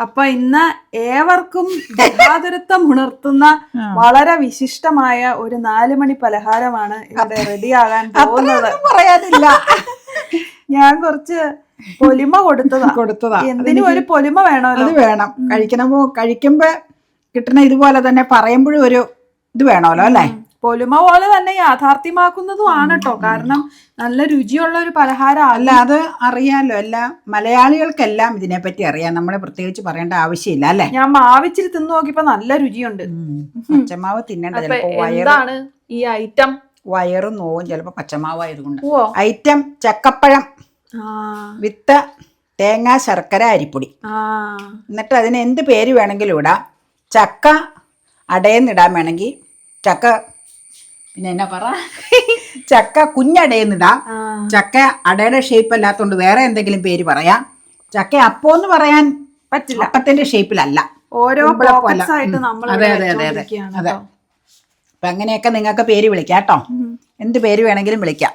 അപ്പൊ ഇന്ന് ഏവർക്കും ഗഹാതുരത്വം ഉണർത്തുന്ന വളരെ വിശിഷ്ടമായ ഒരു നാല് മണി പലഹാരമാണ് ഇവിടെ റെഡിയാകാൻ പോകുന്നത്. പറയാനില്ല. ഞാൻ കുറച്ച് പൊലിമ കൊടുത്തതാ. കൊടുത്തതാ. എന്തിനും ഒരു പൊലിമ വേണോ അത് വേണം. കഴിക്കണമോ? കഴിക്കുമ്പോ കിട്ടണ ഇതുപോലെ തന്നെ പറയുമ്പോഴും ഒരു ഇത് വേണമല്ലോ അല്ലേ? പൊലിമ പോലെ തന്നെ യാഥാർത്ഥ്യമാക്കുന്നതും ആണ് കേട്ടോ കാരണം നല്ല രുചിയുള്ള ഒരു പലഹാരം അല്ല അത് അറിയാലോ അല്ല മലയാളികൾക്കെല്ലാം ഇതിനെപ്പറ്റി അറിയാം. നമ്മളെ പ്രത്യേകിച്ച് പറയേണ്ട ആവശ്യമില്ല അല്ലെ? ഞാൻ മാവിച്ചിരി തിന്നു നോക്കിയപ്പോ നല്ല രുചിയുണ്ട്. പച്ചമാവ് തിന്നേണ്ട വയറാണ് ചിലപ്പോ ഈ ഐറ്റം? വയറും നോവും ചിലപ്പോ പച്ചമാവായതുകൊണ്ട്. ഐറ്റം ചക്കപ്പഴം വിത്ത് തേങ്ങ ശർക്കര അരിപ്പൊടി. എന്നിട്ട് അതിന് എന്ത് പേര് വേണമെങ്കിലും ഇടാം. ചക്ക അടയെന്നിടാൻ വേണമെങ്കിൽ ചക്ക പിന്നെ എന്നാ പറ? ചക്ക കുഞ്ഞടയെന്നിടാ. ചക്ക അടയുടെ ഷേപ്പ് അല്ലാത്തതുകൊണ്ട് വേറെ എന്തെങ്കിലും പേര് പറയാം. ചക്ക അപ്പോ എന്ന് പറയാൻ പറ്റില്ല. അപ്പത്തിന്റെ ഷേപ്പിലല്ല ഓരോ അതെ, അതെ, അതെ. അതെ. അപ്പൊ അങ്ങനെയൊക്കെ നിങ്ങൾക്ക് പേര് വിളിക്കാം കേട്ടോ. എന്ത് പേര് വേണമെങ്കിലും വിളിക്കാം.